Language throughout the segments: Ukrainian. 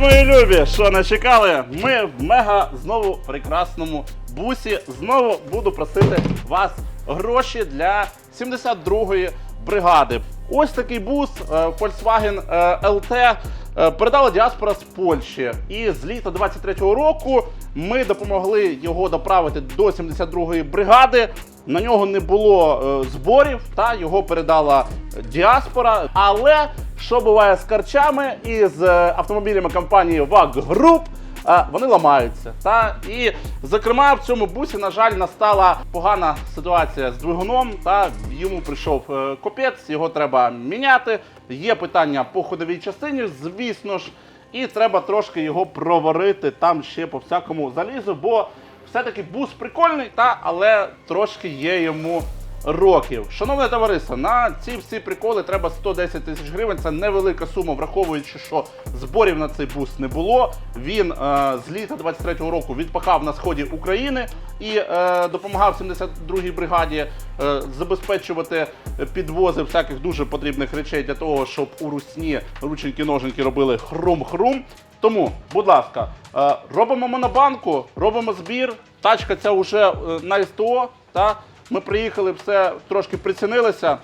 мої любі! Що не чекали? Ми в мега знову прекрасному бусі. Знову буду просити вас гроші для 72-ї бригади. Ось такий бус е, Volkswagen е, LT е, передала діаспора з Польщі. І з літа 23-го року ми допомогли його доправити до 72-ї бригади. На нього не було зборів, та його передала діаспора. Але що буває з карчами і з е, автомобілями компанії VAG Group, е, вони ламаються. Та і зокрема в цьому бусі, на жаль, настала погана ситуація з двигуном. Та йому прийшов е, копець, його треба міняти. Є питання по ходовій частині, звісно ж, і треба трошки його проварити там ще по всякому залізу, бо все-таки бус прикольний, та але трошки є йому років. Шановне товариство, на ці всі приколи треба 110 тисяч гривень. Це невелика сума, враховуючи, що зборів на цей бус не було. Він е, з літа 23-го року відпахав на сході України і е, допомагав 72-й бригаді е, забезпечувати підвози всяких дуже потрібних речей для того, щоб у русні рученьки-ноженьки робили хрум-хрум. Тому, будь ласка, е, робимо монобанку, робимо збір. Тачка ця вже е, на СТО. Та ми приїхали, все трошки прицінилися.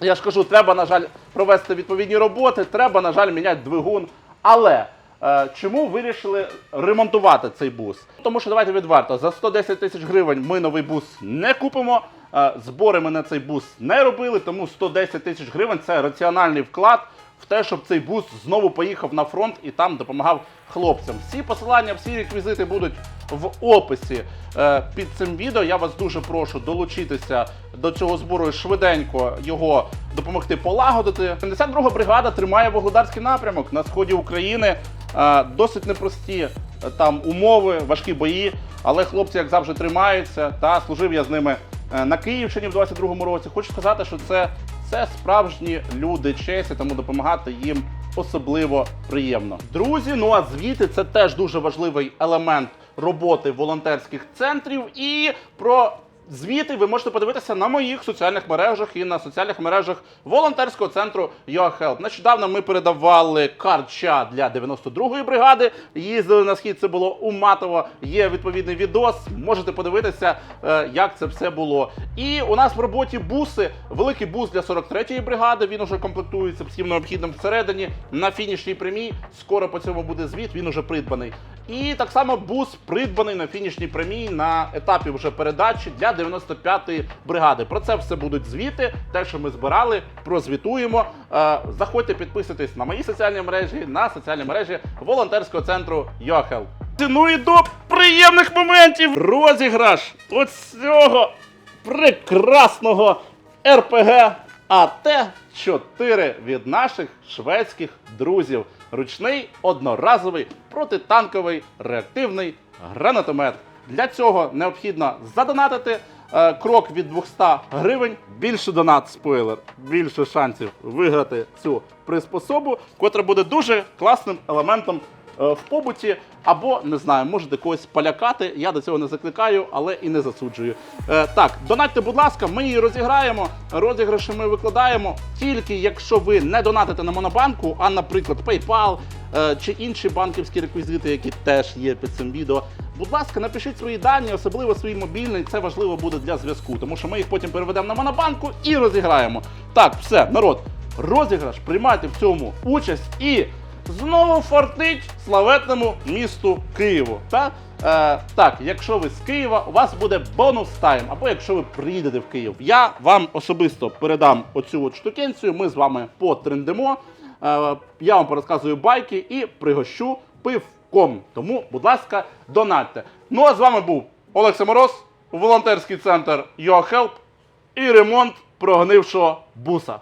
Я ж кажу, треба, на жаль, провести відповідні роботи, треба, на жаль, міняти двигун. Але е, чому вирішили ремонтувати цей бус? Тому що давайте відверто, за 110 тисяч гривень ми новий бус не купимо. Е, збори ми на цей бус не робили, тому 110 тисяч гривень це раціональний вклад в те, щоб цей бус знову поїхав на фронт і там допомагав хлопцям. Всі посилання, всі реквізити будуть в описі е, під цим відео. Я вас дуже прошу долучитися до цього збору і швиденько його допомогти полагодити. 72 бригада тримає Вогледарський напрямок на сході України. Е, досить непрості е, там умови, важкі бої, але хлопці, як завжди, тримаються. Та служив я з ними на Київщині в 22-му році. Хочу сказати, що це, це справжні люди честі, тому допомагати їм особливо приємно. Друзі, ну а звіти це теж дуже важливий елемент роботи волонтерських центрів. І про звіти ви можете подивитися на моїх соціальних мережах і на соціальних мережах волонтерського центру YourHelp. Нещодавно ми передавали карча для 92-ї бригади. Їздили на схід. Це було у Матово. Є відповідний відос. Можете подивитися, е, як це все було. І у нас в роботі буси. Великий бус для 43-ї бригади. Він уже комплектується всім необхідним всередині. На фінішній прямій. Скоро по цьому буде звіт. Він уже придбаний. І так само бус придбаний на фінішній прямій на етапі вже передачі для 95-ї бригади. Про це все будуть звіти. Те, що ми збирали, прозвітуємо. Е, Заходьте, підписуйтесь на мої соціальні мережі, на соціальні мережі волонтерського центру YoHelp. Ну і до приємних моментів розіграш оцього прекрасного РПГ АТ-4 від наших шведських друзів. Ручний одноразовий протитанковий реактивний гранатомет. Для цього необхідно задонатити е, крок від 200 гривень. Більше донат спойлер, більше шансів виграти цю приспособу, котра буде дуже класним елементом в побуті, або не знаю, можете когось полякати. Я до цього не закликаю, але і не засуджую. Е, так, донатьте, будь ласка, ми її розіграємо. Розіграші ми викладаємо тільки якщо ви не донатите на монобанку, а, наприклад, PayPal е, чи інші банківські реквізити, які теж є під цим відео. Будь ласка, напишіть свої дані, особливо свій мобільний. Це важливо буде для зв'язку, тому що ми їх потім переведемо на монобанку і розіграємо. Так, все, народ, розіграш, приймайте в цьому участь і знову фортить славетному місту Києву. Та? Е, так, якщо ви з Києва, у вас буде бонус тайм, або якщо ви приїдете в Київ, я вам особисто передам оцю от штукенцію. Ми з вами потрендимо. Е, я вам порозказую байки і пригощу пивком. Тому, будь ласка, донатьте. Ну а з вами був Олекса Мороз, волонтерський центр YourHelp і ремонт прогнившого буса.